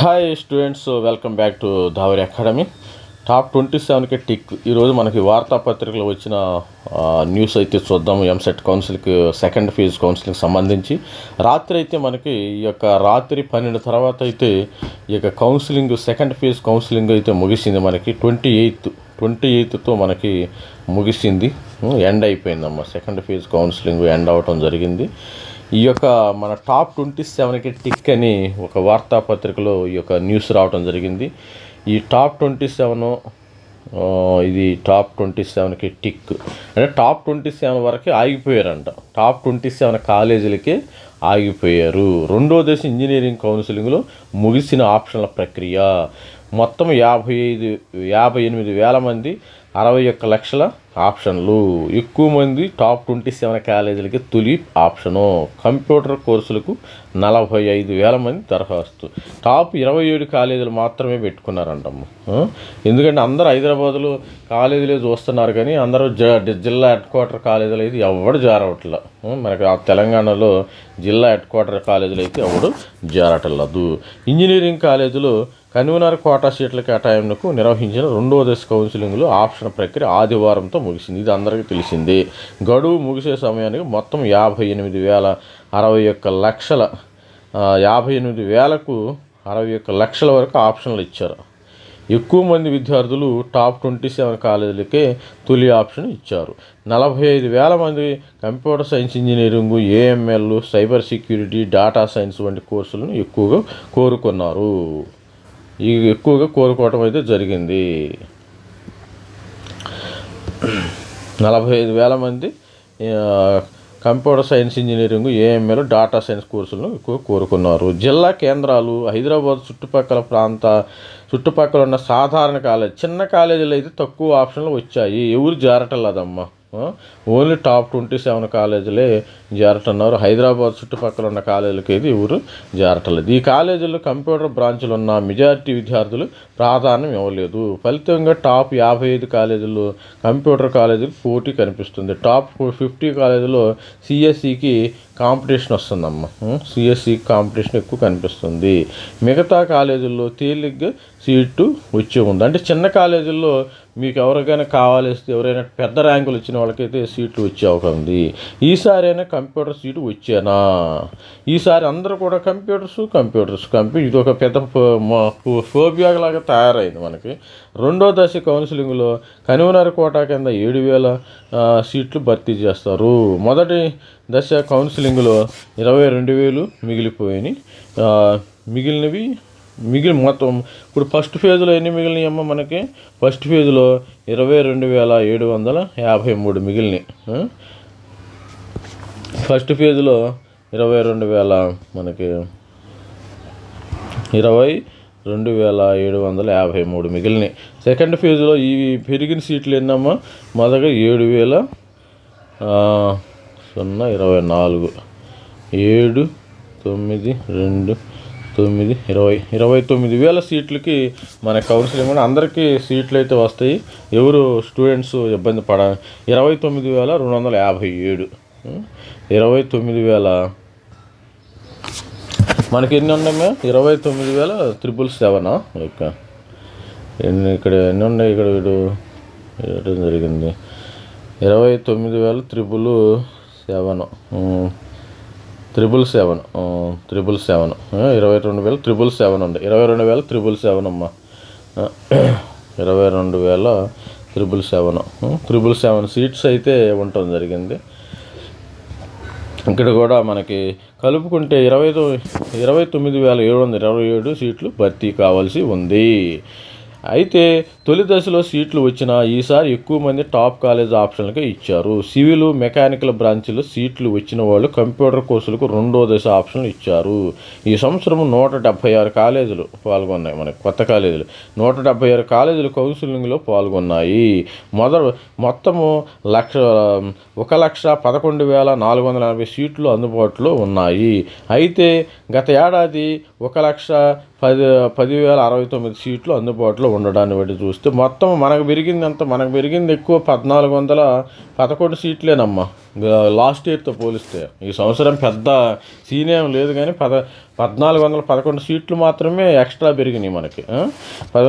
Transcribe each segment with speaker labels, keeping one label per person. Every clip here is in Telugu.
Speaker 1: Hi students welcome back to Dhavari academy top twenty సెవెన్కి టిక్ ఈరోజు మనకి వార్తాపత్రికలో వచ్చిన న్యూస్ అయితే చూద్దాం. ఎంసెట్ కౌన్సిల్కి సెకండ్ ఫేజ్ కౌన్సిలింగ్ సంబంధించి. రాత్రి అయితే మనకి ఈ యొక్క రాత్రి పన్నెండు తర్వాత అయితే ఈ యొక్క కౌన్సిలింగ్ సెకండ్ ఫేజ్ కౌన్సిలింగ్ అయితే ముగిసింది మనకి. ట్వంటీ ఎయిత్ ట్వంటీ ఎయిత్తో మనకి ముగిసింది. ఎండ్ అయిపోయిందమ్మా. సెకండ్ ఫేజ్ కౌన్సిలింగ్ ఎండ్ అవ్వటం జరిగింది. ఈ యొక్క మన టాప్ ట్వంటీ సెవెన్కి టిక్ అని ఒక వార్తాపత్రికలో ఈ యొక్క న్యూస్ రావడం జరిగింది. ఈ టాప్ ట్వంటీ సెవెన్ ఇది టాప్ ట్వంటీ సెవెన్కి టిక్. అంటే టాప్ ట్వంటీ సెవెన్ వరకే ఆగిపోయారంట. టాప్ ట్వంటీ సెవెన్ కాలేజీలకే ఆగిపోయారు. రెండో దశ ఇంజనీరింగ్ కౌన్సిలింగ్లో ముగిసిన ఆప్షన్ల ప్రక్రియ. మొత్తం యాభై ఐదు యాభై ఎనిమిది వేల మంది అరవై ఒక్క లక్షల ఆప్షన్లు. ఎక్కువ మంది టాప్ ట్వంటీ సెవెన్ కాలేజీలకి తొలి ఆప్షను. కంప్యూటర్ కోర్సులకు నలభై ఐదు వేల మంది దరఖాస్తు. టాప్ ఇరవై ఏడు కాలేజీలు మాత్రమే పెట్టుకున్నారంటమ్మ. ఎందుకంటే అందరూ హైదరాబాద్లో కాలేజీలే చూస్తున్నారు కానీ అందరూ జ జిల్లా హెడ్ క్వార్టర్ కాలేజీలు అయితే ఎవడు జారవట్లే. మనకు మనకి ఆ తెలంగాణలో జిల్లా హెడ్ క్వార్టర్ కాలేజీలు అయితే ఎవడు జారటలేదు ఇంజనీరింగ్ కాలేజీలో కన్వీనర్ కోటా సీట్ల కేటాయింపునకు నిర్వహించిన రెండో దశ కౌన్సిలింగ్లో ఆప్షన్ ప్రక్రియ ఆదివారంతో ముగిసింది. ఇది అందరికీ తెలిసిందే. గడువు ముగిసే సమయానికి మొత్తం యాభై ఎనిమిది వేల అరవై ఒక్క లక్షల యాభై ఎనిమిది వేలకు అరవై ఒక్క లక్షల వరకు ఆప్షన్లు ఇచ్చారు. ఎక్కువ మంది విద్యార్థులు టాప్ ట్వంటీ సెవెన్ కాలేజీలకే తొలి ఆప్షన్ ఇచ్చారు. నలభై ఐదు వేల మంది computer science engineering AML cyber security data science వంటి కోర్సులను ఎక్కువగా కోరుకున్నారు. ఎక్కువగా కోరుకోవటం అయితే జరిగింది. నలభై ఐదు వేల మంది computer science engineering AML data science కోర్సులను ఎక్కువ కోరుకున్నారు. జిల్లా కేంద్రాలు హైదరాబాద్ చుట్టుపక్కల ప్రాంత చుట్టుపక్కల ఉన్న సాధారణ కాలేజ్ చిన్న కాలేజీలు అయితే తక్కువ ఆప్షన్లు వచ్చాయి. ఎవరు జారటలేదమ్మా లేదమ్మా. ఓన్లీ టాప్ ట్వంటీ సెవెన్ కాలేజీలే జారటన్నారు హైదరాబాద్ చుట్టుపక్కల ఉన్న కాలేజీలకి అయితే ఎవరు జారటలేదు ఈ కాలేజీల్లో కంప్యూటర్ బ్రాంచ్లు ఉన్న మెజారిటీ విద్యార్థులు ప్రాధాన్యం ఇవ్వలేదు. ఫలితంగా టాప్ యాభై ఐదు కాలేజీల్లో కంప్యూటర్ కాలేజీకి పోటీ కనిపిస్తుంది. టాప్ ఫిఫ్టీ కాలేజీలో సిఎస్సికి కాంపిటీషన్ వస్తుందమ్మా. సిఎస్సి కాంపిటీషన్ ఎక్కువ కనిపిస్తుంది. మిగతా కాలేజీల్లో తేలిగ్గా సీటు వచ్చే ఉంది. అంటే చిన్న కాలేజీల్లో మీకు ఎవరికైనా కావాలిస్తే ఎవరైనా పెద్ద ర్యాంకులు వచ్చిన వాళ్ళకైతే సీట్లు వచ్చే అవకాశం ఉంది. ఈసారి అయినా కంప్యూటర్ సీటు వచ్చానా? ఈసారి అందరూ కూడా కంప్యూటర్స్ కంప్యూటర్స్. కంప్యూ ఇది ఒక పెద్ద ఫోబియా లాగా తయారైంది మనకి. రెండో దశ కౌన్సిలింగ్లో కన్వీనర్ కోటా కింద ఏడు వేల సీట్లు భర్తీ చేస్తారు. మొదటి దశ కౌన్సిలింగ్లో ఇరవై రెండు వేలు మిగిలిపోయినాయి. మిగిలినవి మిగిలిన మొత్తం ఇప్పుడు ఫస్ట్ ఫేజ్లో ఎన్ని మిగిలినాయమ్మా మనకి? ఫస్ట్ ఫేజ్లో ఇరవై రెండు వేల ఏడు వందల యాభై మూడు మిగిలినాయి. ఫస్ట్ ఫేజ్లో ఇరవై రెండు వేల మనకి ఇరవై రెండు వేల ఏడు వందల యాభై మూడు మిగిలినాయి. సెకండ్ ఫేజ్లో ఈ పెరిగిన సీట్లు ఎన్నమ్మా? మొదట ఏడు వేల సున్నా ఇరవై నాలుగు. ఏడు తొమ్మిది రెండు తొమ్మిది ఇరవై ఇరవై తొమ్మిది వేల సీట్లకి మన కౌన్సిలింగ్ కూడా అందరికీ సీట్లు అయితే వస్తాయి. ఎవరు స్టూడెంట్స్ ఇబ్బంది పడ ఇరవై తొమ్మిది వేల రెండు వందల యాభై ఏడు. ఇరవై తొమ్మిది వేల మనకి ఎన్ని ఉన్నాయా ఇరవై తొమ్మిది వేల త్రిపుల్ సెవెనా ఓకే. ఎన్ని ఇక్కడ ఎన్ని ఉన్నాయి ఇక్కడ వీడు? జరిగింది. ఇరవై తొమ్మిది వేల triple seven. Triple seven triple seven ఇరవై రెండు వేల త్రిబుల్ సెవెన్ ఉంది. ఇరవై రెండు వేల త్రిబుల్ సెవెన్ అమ్మా. ఇరవై రెండు వేల triple seven triple seven seats అయితే ఉండటం జరిగింది. ఇక్కడ కూడా మనకి కలుపుకుంటే ఇరవై ఇరవై తొమ్మిది వేల ఏడు వందల ఇరవై ఏడు సీట్లు భర్తీ కావాల్సి ఉంది. అయితే తొలి దశలో సీట్లు వచ్చినా ఈసారి ఎక్కువ మంది టాప్ కాలేజ్ ఆప్షన్లకే ఇచ్చారు. సివిల్ మెకానికల్ బ్రాంచ్లో సీట్లు వచ్చిన వాళ్ళు కంప్యూటర్ కోర్సులకు రెండో దశ ఆప్షన్లు ఇచ్చారు. ఈ సంవత్సరం నూట డెబ్భై ఆరు కాలేజీలు పాల్గొన్నాయి. మనకి కొత్త కాలేజీలు. నూట డెబ్భై ఆరు కాలేజీలు కౌన్సిలింగ్లో పాల్గొన్నాయి. మొదట మొత్తము లక్ష ఒక లక్ష పదకొండు వేల నాలుగు వందల నలభై సీట్లు అందుబాటులో ఉన్నాయి. అయితే గత ఏడాది ఒక లక్ష పది పదివేల అరవై తొమ్మిది సీట్లు అందుబాటులో ఉండడాన్ని బట్టి చూస్తే మొత్తం మనకు పెరిగింది అంత మనకు పెరిగింది ఎక్కువ పద్నాలుగు వందల పదకొండు సీట్లేనమ్మా. లాస్ట్ ఇయర్తో పోలిస్తే. ఈ సంవత్సరం పెద్ద సీన్ ఏం లేదు కానీ పద పద్నాలుగు వందల పదకొండు సీట్లు మాత్రమే ఎక్స్ట్రా పెరిగినాయి మనకి ఆ? పద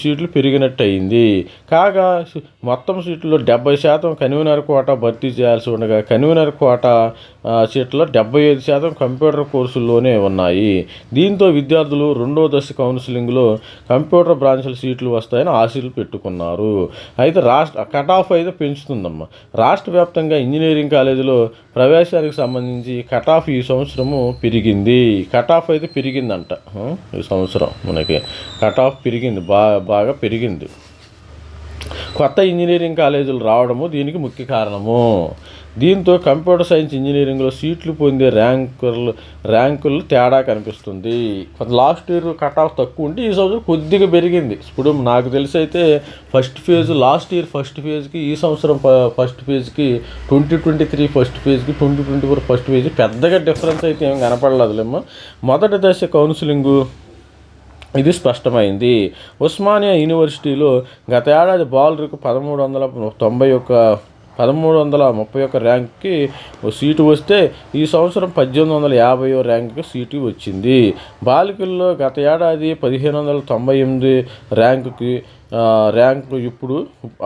Speaker 1: సీట్లు పెరిగినట్టు అయింది కాగా మొత్తం సీట్లలో డెబ్బై శాతం కన్వీనర్ కోటా భర్తీ చేయాల్సి ఉండగా కన్వీనర్ కోటా సీట్లో డెబ్బై ఐదు శాతం కంప్యూటర్ కోర్సుల్లోనే ఉన్నాయి. దీంతో విద్యార్థులు రెండో దశ కౌన్సిలింగ్లో కంప్యూటర్ బ్రాంచ్ల సీట్లు వస్తాయని ఆశలు పెట్టుకున్నారు. అయితే రాష్ట్ర కట్ ఆఫ్ అయితే పెంచుతుందమ్మా. రాష్ట్ర వ్యాప్తంగా ఇంజనీరింగ్ కాలేజీలో ప్రవేశానికి సంబంధించి కట్ ఆఫ్ ఈ సంవత్సరము పెరిగింది. కట్ ఆఫ్ అయితే పెరిగిందంట. ఈ సంవత్సరం మనకి కట్ ఆఫ్ పెరిగింది. బాగా బాగా పెరిగింది. కొత్త ఇంజనీరింగ్ కాలేజీలు రావడము దీనికి ముఖ్య కారణము. దీంతో కంప్యూటర్ సైన్స్ ఇంజనీరింగ్లో సీట్లు పొందే ర్యాంకులు ర్యాంకులు తేడా కనిపిస్తుంది. లాస్ట్ ఇయర్ కట్ ఆఫ్ తక్కువ ఉంటే ఈ సంవత్సరం కొద్దిగా పెరిగింది. ఇప్పుడు నాకు తెలిసి అయితే first phase last year first ఫేజ్కి ఈ సంవత్సరం ఫస్ట్ ఫేజ్కి twenty twenty three first ఫేజ్కి twenty twenty four first phase పెద్దగా డిఫరెన్స్ అయితే ఏం కనపడలేదులేమ్మా. మొదటి దశ కౌన్సిలింగు. ఇది స్పష్టమైంది. ఉస్మానియా యూనివర్సిటీలో గత ఏడాది బాలురకు పదమూడు వందల తొంభై ఒక్క పదమూడు వందల ముప్పై ఒక ర్యాంక్కి సీటు వస్తే ఈ సంవత్సరం పద్దెనిమిది వందల యాభైయో ర్యాంక్కి సీటు వచ్చింది. బాలికల్లో గత ఏడాది పదిహేను వందల తొంభై ఎనిమిది ర్యాంకుకి ర్యాంకు ఇప్పుడు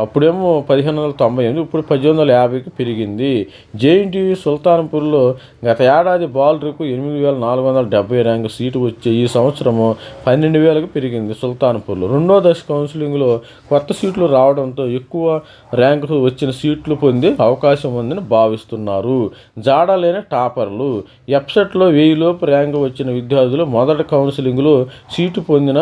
Speaker 1: అప్పుడేమో పదిహేను వందల తొంభై ఎనిమిది ఇప్పుడు పద్దెనిమిది వందల యాభైకి పెరిగింది. జేఎన్టీయూ సుల్తాన్పూర్లో గత ఏడాది బాలురకు ఎనిమిది వేల నాలుగు వందల డెబ్బై ర్యాంకు సీటు వచ్చే ఈ సంవత్సరము పన్నెండు వేలకు పెరిగింది సుల్తాన్పూర్లో. రెండో దశ కౌన్సిలింగ్లో కొత్త సీట్లు రావడంతో ఎక్కువ ర్యాంకు వచ్చిన సీట్లు పొందే అవకాశం ఉందని భావిస్తున్నారు. జాడలేని టాపర్లు. ఎప్సెట్లో వెయ్యిలోపు ర్యాంకు వచ్చిన విద్యార్థులు మొదటి కౌన్సిలింగ్లో సీటు పొందిన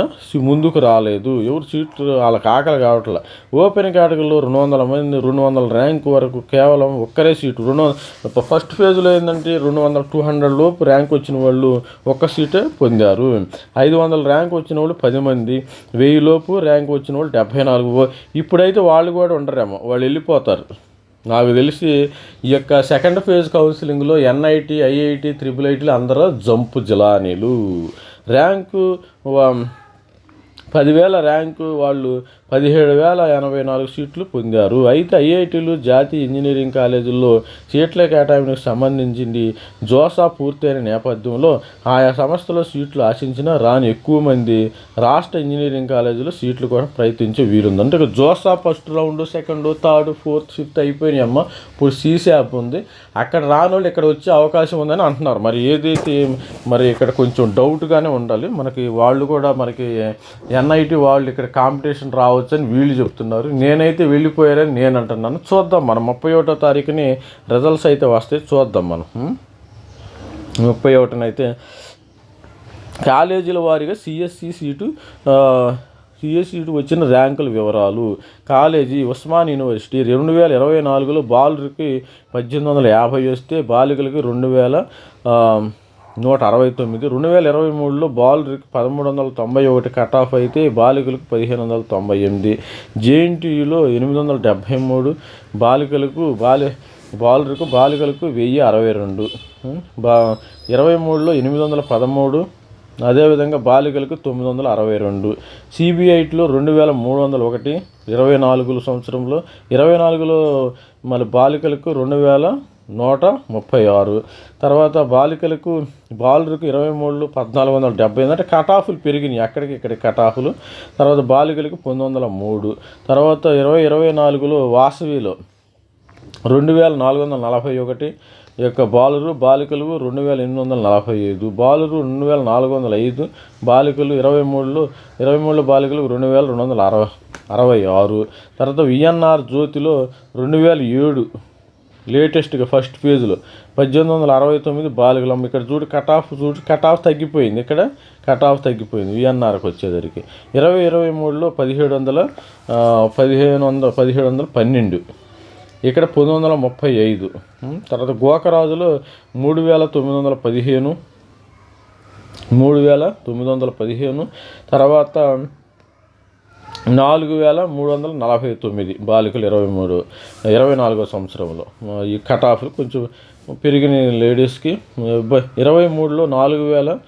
Speaker 1: ముందుకు రాలేదు. ఎవరు సీట్లు వాళ్ళకి ఆకలి కావట్లే. ఓపెన్ కేటగిరీలో రెండు వందల మంది రెండు వందల ర్యాంక్ వరకు కేవలం ఒక్కరే సీటు. రెండు వంద- ఫస్ట్ ఫేజ్లో ఏంటంటే రెండు వందల టూ హండ్రెడ్ లోపు ర్యాంక్ వచ్చిన వాళ్ళు ఒక్క సీటే పొందారు. ఐదు వందల ర్యాంక్ వచ్చిన వాళ్ళు పది మంది వెయ్యి లోపు ర్యాంక్ వచ్చిన వాళ్ళు డెబ్భై నాలుగు. ఇప్పుడైతే వాళ్ళు కూడా ఉండరేమో వాళ్ళు వెళ్ళిపోతారు. నాకు తెలిసి ఈ యొక్క సెకండ్ ఫేజ్ కౌన్సిలింగ్లో ఎన్ఐటి ఐఐటి త్రిబుల్ ఐటీలు అందరూ జంపు జిలానీలు. ర్యాంకు పదివేల ర్యాంకు వాళ్ళు పదిహేడు వేల ఎనభై నాలుగు సీట్లు పొందారు. అయితే ఐఐటీలు జాతీయ ఇంజనీరింగ్ కాలేజీల్లో సీట్ల కేటాయింపుకు సంబంధించింది జోసా పూర్తయిన నేపథ్యంలో ఆయా సంస్థలో సీట్లు ఆశించిన రాని ఎక్కువ మంది రాష్ట్ర ఇంజనీరింగ్ కాలేజీలో సీట్లు కూడా ప్రయత్నించే వీలుంది అంటే JoSAA first round second third fourth fifth అయిపోయినాయి అమ్మ. ఇప్పుడు సీసాప్ ఉంది. అక్కడ రాని వాళ్ళు ఇక్కడ వచ్చే అవకాశం ఉందని అంటున్నారు. మరి ఏదైతే మరి ఇక్కడ కొంచెం డౌట్గానే ఉండాలి. మనకి వాళ్ళు కూడా మనకి ఎన్ఐటి వాళ్ళు ఇక్కడ కాంపిటీషన్ రావచ్చని వీళ్ళు చెప్తున్నారు. నేనైతే వెళ్ళిపోయారని నేను అంటున్నాను. చూద్దాం మనం. ముప్పై ఒకటో తారీఖుని రిజల్ట్స్ అయితే వస్తాయి. చూద్దాం మనం. ముప్పై ఒకటినైతే కాలేజీల వారీగా సిఎస్సి సీటు సిఎస్సీటు వచ్చిన ర్యాంకుల వివరాలు. కాలేజీ ఉస్మాన్ యూనివర్సిటీ రెండు వేల ఇరవై నాలుగులో బాలురికి పద్దెనిమిది వందల యాభై వస్తే బాలికలకి రెండు వేల నూట అరవై తొమ్మిది రెండు వేల ఇరవై మూడులో బాలురికి పదమూడు వందల తొంభై ఒకటి కట్ ఆఫ్ అయితే బాలికలకు పదిహేను వందల తొంభై ఎనిమిది. జేఎన్టీయూలో ఎనిమిది వందల డెబ్భై మూడు బాలికలకు బాలి బాలులకు బాలికలకు వెయ్యి అరవై రెండు. బా ఇరవై మూడులో ఎనిమిది వందల పదమూడు అదేవిధంగా బాలికలకు తొమ్మిది వందల అరవై రెండు. సిబిఐటిలో రెండు వేల మూడు వందల ఒకటి ఇరవై నాలుగు సంవత్సరంలో ఇరవై నాలుగులో మళ్ళీ బాలికలకు రెండు వేల నూట ముప్పై ఆరు. తర్వాత బాలికలకు బాలులకు ఇరవై మూడు పద్నాలుగు వందల డెబ్బై అంటే కట్ ఆఫ్లు పెరిగినాయి. అక్కడికి ఇక్కడికి కట్ ఆఫ్లు తర్వాత బాలికలకు పంతొమ్మిది వందల మూడు. తర్వాత ఇరవై ఇరవై నాలుగులో వాసవిలో రెండు వేల నాలుగు వందల నలభై ఒకటి. యొక్క బాలురు బాలికలు రెండు వేల ఎనిమిది వందల నలభై ఐదు. బాలురు రెండు వేల నాలుగు వందల ఐదు. బాలికలు ఇరవై మూడులో ఇరవై మూడు బాలికలు రెండు వేల రెండు వందల అరవై అరవై ఆరు. తర్వాత విఎన్ఆర్ జ్యోతిలో రెండు వేల ఏడు. లేటెస్ట్గా ఫస్ట్ ఫేజ్లో పద్దెనిమిది వందల అరవై తొమ్మిది బాలికలమ్మ ఇక్కడ చూడు కట్ ఆఫ్ చూడు కట్ ఆఫ్ తగ్గిపోయింది. ఇక్కడ కట్ ఆఫ్ తగ్గిపోయింది విఎన్ఆర్కి వచ్చేసరికి. ఇరవై ఇరవై మూడులో పదిహేడు వందల పదిహేను వందల పదిహేడు వందల పన్నెండు. ఇక్కడ పంతొమ్మిది వందల ముప్పై ఐదు. తర్వాత గోకరాజులో మూడు వేల తొమ్మిది వందల పదిహేను మూడు వేల తొమ్మిది వందల పదిహేను. తర్వాత నాలుగు వేల మూడు వందల నలభై తొమ్మిది బాలికలు ఇరవై మూడు ఇరవై నాలుగో సంవత్సరంలో. ఈ కట్ ఆఫ్లు కొంచెం పెరిగిన లేడీస్కి ఇరవై మూడులో నాలుగు వేల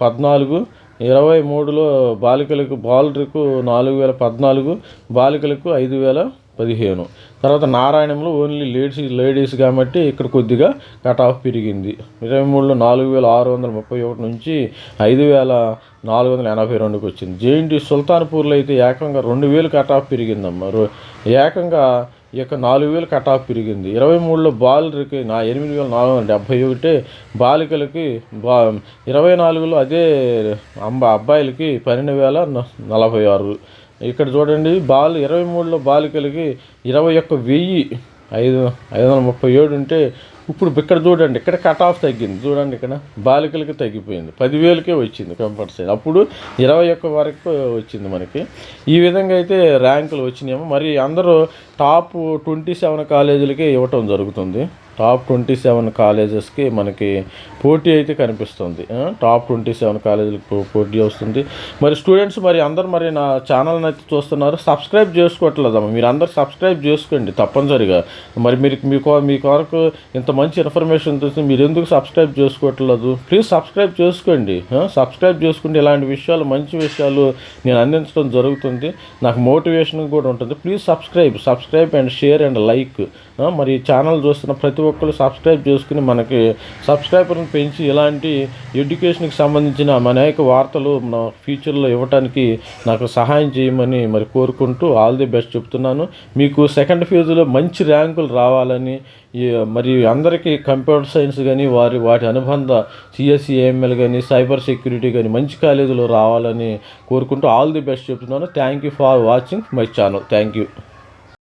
Speaker 1: పద్నాలుగు ఇరవై మూడులో బాలికలకు బాలులకు నాలుగు వేల పద్నాలుగు బాలికలకు ఐదు వేల పదిహేను. తర్వాత నారాయణంలో ఓన్లీ లేడీస్ లేడీస్ కాబట్టి ఇక్కడ కొద్దిగా కట్ ఆఫ్ పెరిగింది. ఇరవై మూడులో నాలుగు వేల ఆరు వందల ముప్పై ఒకటి నుంచి ఐదు వేల నాలుగు వందల ఎనభై రెండుకి వచ్చింది. జేఎన్టీ సుల్తాన్పూర్లో అయితే ఏకంగా రెండు వేలు కట్ ఆఫ్ పెరిగిందమ్మా. రో- ఏకంగా ఈ యొక్క నాలుగు వేలు కట్ ఆఫ్ పెరిగింది. ఇరవై మూడులో బాలురికి నా ఎనిమిది వేల నాలుగు వందల డెబ్బై ఒకటి బాలికలకి బా ఇరవై నాలుగులో అదే అంబ అబ్బాయిలకి పన్నెండు వేల నలభై ఆరు. ఇక్కడ చూడండి బాల్ ఇరవై మూడులో బాలికలకి ఇరవై ఒక్క వెయ్యి ఐదు ఐదు వందల ముప్పై ఏడు ఉంటే ఇప్పుడు ఇక్కడ చూడండి ఇక్కడ కట్ ఆఫ్ తగ్గింది. చూడండి ఇక్కడ బాలికలకి తగ్గిపోయింది. పదివేలకే వచ్చింది కంపల్సరీ అప్పుడు ఇరవై ఒక్క వరకు వచ్చింది మనకి. ఈ విధంగా అయితే ర్యాంకులు వచ్చినాయేమో. మరి అందరూ టాప్ ట్వంటీ సెవెన్ కాలేజీలకే ఇవ్వటం జరుగుతుంది. టాప్ ట్వంటీ సెవెన్ కాలేజెస్కి మనకి పోటీ అయితే కనిపిస్తుంది. టాప్ ట్వంటీ సెవెన్ కాలేజీలకు పోటీ వస్తుంది. మరి స్టూడెంట్స్ మరి అందరు మరి నా ఛానల్ని అయితే చూస్తున్నారు. సబ్స్క్రైబ్ చేసుకోవట్లేదమ్మా. మీరు అందరు సబ్స్క్రైబ్ చేసుకోండి తప్పనిసరిగా. మరి మీరు మీ మీ కొరకు ఇంత మంచి ఇన్ఫర్మేషన్ తెలిసి మీరు ఎందుకు సబ్స్క్రైబ్ చేసుకోవట్లేదు? ప్లీజ్ సబ్స్క్రైబ్ చేసుకోండి. సబ్స్క్రైబ్ చేసుకుంటే ఇలాంటి విషయాలు మంచి విషయాలు నేను అందించడం జరుగుతుంది. నాకు మోటివేషన్ కూడా ఉంటుంది. Please subscribe subscribe and share and like. మరి ఛానల్ చూస్తున్న ప్రతి ఒక్కరు సబ్స్క్రైబ్ చేసుకుని మనకి సబ్స్క్రైబర్ని పెంచి ఇలాంటి ఎడ్యుకేషన్కి సంబంధించిన అనేక వార్తలు మన ఫ్యూచర్లో ఇవ్వడానికి నాకు సహాయం చేయమని మరి కోరుకుంటూ ఆల్ ది బెస్ట్ చెప్తున్నాను. మీకు సెకండ్ ఫేజ్లో మంచి ర్యాంకులు రావాలని మరి అందరికీ కంప్యూటర్ సైన్స్ కానీ వారి వాటి అనుబంధ సిఎస్సి ఏఎంఎల్ కానీ సైబర్ సెక్యూరిటీ కానీ మంచి కాలేజీలో రావాలని కోరుకుంటూ ఆల్ ది బెస్ట్ చెప్తున్నాను. Thank you for watching my channel. Thank you.